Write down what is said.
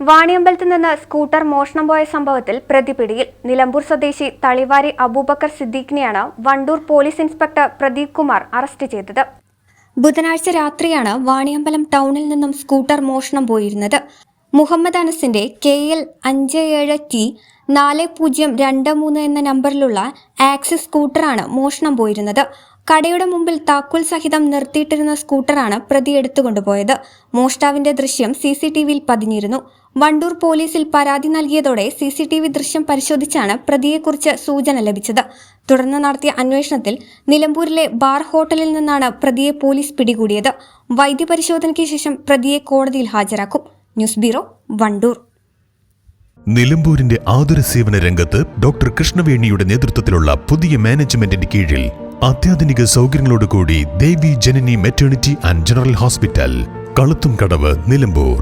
വാണിയമ്പലത്ത് നിന്ന് സ്കൂട്ടർ മോഷണം പോയ സംഭവത്തിൽ പ്രതി പിടിയിൽ നിലമ്പൂർ സ്വദേശി Thalivari Abubakar സിദ്ദീഖിനെയാണ് Wandoor police inspector Pradeep Kumar arrest ചെയ്തത്. ബുധനാഴ്ച രാത്രിയാണ് വാണിയമ്പലം ടൗണിൽ നിന്നും സ്കൂട്ടർ മോഷണം പോയിരുന്നത്. മുഹമ്മദ് അനസിന്റെ കെ എൽ അഞ്ച് ഏഴ് ടി നാല് പൂജ്യം രണ്ട് മൂന്ന് എന്ന നമ്പറിലുള്ള ആക്സിസ് സ്കൂട്ടറാണ് മോഷണം പോയിരുന്നത്. കടയുടെ മുമ്പിൽ താക്കോൽ സഹിതം നിർത്തിയിട്ടിരുന്ന സ്കൂട്ടറാണ് പ്രതി എടുത്തുകൊണ്ടുപോയത്. മോഷ്ടാവിന്റെ ദൃശ്യം സി സി ടി വിയിൽ പതിഞ്ഞിരുന്നു. വണ്ടൂർ പോലീസിൽ പരാതി നൽകിയതോടെ സി സി ടി വി ദൃശ്യം പരിശോധിച്ചാണ് പ്രതിയെക്കുറിച്ച് സൂചന ലഭിച്ചത്. തുടർന്ന് നടത്തിയ അന്വേഷണത്തിൽ നിലമ്പൂരിലെ ബാർ ഹോട്ടലിൽ നിന്നാണ് പ്രതിയെ പോലീസ് പിടികൂടിയത്. വൈദ്യപരിശോധനയ്ക്ക് ശേഷം പ്രതിയെ കോടതിയിൽ ഹാജരാക്കും. News bureau Wandoor. നിലമ്പൂരിന്റെ ആതുര സേവന രംഗത്ത് ഡോക്ടർ കൃഷ്ണവേണിയുടെ നേതൃത്വത്തിലുള്ള പുതിയ മാനേജ്മെന്റിന്റെ കീഴിൽ അത്യാധുനിക സൗകര്യങ്ങളോടുകൂടി Devi Janani maternity and general hospital Kaluthumkadavu Nilambur.